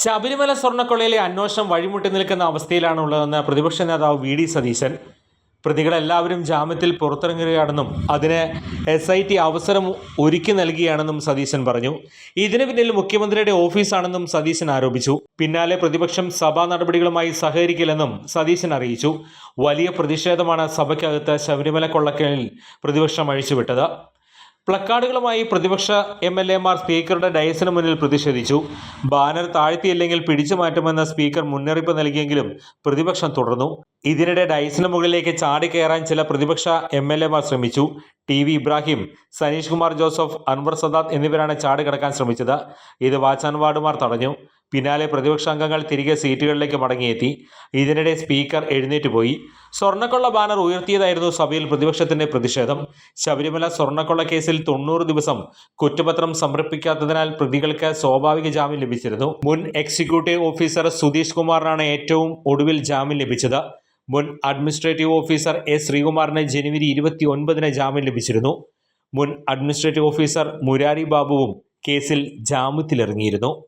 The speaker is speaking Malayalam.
ശബരിമല സ്വർണക്കൊള്ളയിലെ അന്വേഷണം വഴിമുട്ടി നിൽക്കുന്ന അവസ്ഥയിലാണ് ഉള്ളതെന്ന് പ്രതിപക്ഷ നേതാവ് വി ഡി സതീശൻ. പ്രതികളെല്ലാവരും ജാമ്യത്തിൽ പുറത്തിറങ്ങുകയാണെന്നും അതിന് എസ് ഐ ടി അവസരം ഒരുക്കി നൽകുകയാണെന്നും സതീശൻ പറഞ്ഞു. ഇതിന് പിന്നിൽ മുഖ്യമന്ത്രിയുടെ ഓഫീസാണെന്നും സതീശൻ ആരോപിച്ചു. പിന്നാലെ പ്രതിപക്ഷം സഭാ നടപടികളുമായി സഹകരിക്കില്ലെന്നും സതീശൻ അറിയിച്ചു. വലിയ പ്രതിഷേധമാണ് സഭയ്ക്കകത്ത് ശബരിമല കൊള്ളക്കേളിൽ പ്രതിപക്ഷം അഴിച്ചുവിട്ടത്. പ്ലക്കാർഡുകളുമായി പ്രതിപക്ഷ എം എൽ എമാർ സ്പീക്കറുടെ ഡയസിന് മുന്നിൽ പ്രതിഷേധിച്ചു. ബാനർ താഴ്ത്തിയില്ലെങ്കിൽ പിടിച്ചു മാറ്റുമെന്ന സ്പീക്കർ മുന്നറിയിപ്പ് നൽകിയെങ്കിലും പ്രതിപക്ഷം തുടർന്നു. ഇതിനിടെ ഡയസിന് മുകളിലേക്ക് ചാടിക്കയറാൻ ചില പ്രതിപക്ഷ എം എൽ എമാർ ശ്രമിച്ചു. ടി വി ഇബ്രാഹിം സനീഷ് കുമാർ ജോസഫ് അൻവർ സദാത്ത് എന്നിവരാണ് ചാടി കടക്കാൻ ശ്രമിച്ചത്. ഇത് വാച്ചാൻവാർഡുമാർ തടഞ്ഞു. പിന്നാലെ പ്രതിപക്ഷ അംഗങ്ങൾ തിരികെ സീറ്റുകളിലേക്ക് മടങ്ങിയെത്തി. ഇതിനിടെ സ്പീക്കർ എഴുന്നേറ്റ് പോയി. സ്വർണക്കൊള്ള ബാനർ ഉയർത്തിയതായിരുന്നു സഭയിൽ പ്രതിപക്ഷത്തിന്റെ പ്രതിഷേധം. ശബരിമല സ്വർണക്കൊള്ള കേസിൽ തൊണ്ണൂറ് ദിവസം കുറ്റപത്രം സമർപ്പിക്കാത്തതിനാൽ പ്രതികൾക്ക് സ്വാഭാവിക ജാമ്യം ലഭിച്ചിരുന്നു. മുൻ എക്സിക്യൂട്ടീവ് ഓഫീസർ സുധീഷ് കുമാറിനാണ് ഏറ്റവും ഒടുവിൽ ജാമ്യം ലഭിച്ചത്. മുൻ അഡ്മിനിസ്ട്രേറ്റീവ് ഓഫീസർ എ ശ്രീകുമാറിന് ജനുവരി ഇരുപത്തി ഒൻപതിന് ജാമ്യം ലഭിച്ചിരുന്നു. മുൻ അഡ്മിനിസ്ട്രേറ്റീവ് ഓഫീസർ മുരാരി ബാബുവും കേസിൽ ജാമ്യത്തിലിറങ്ങിയിരുന്നു.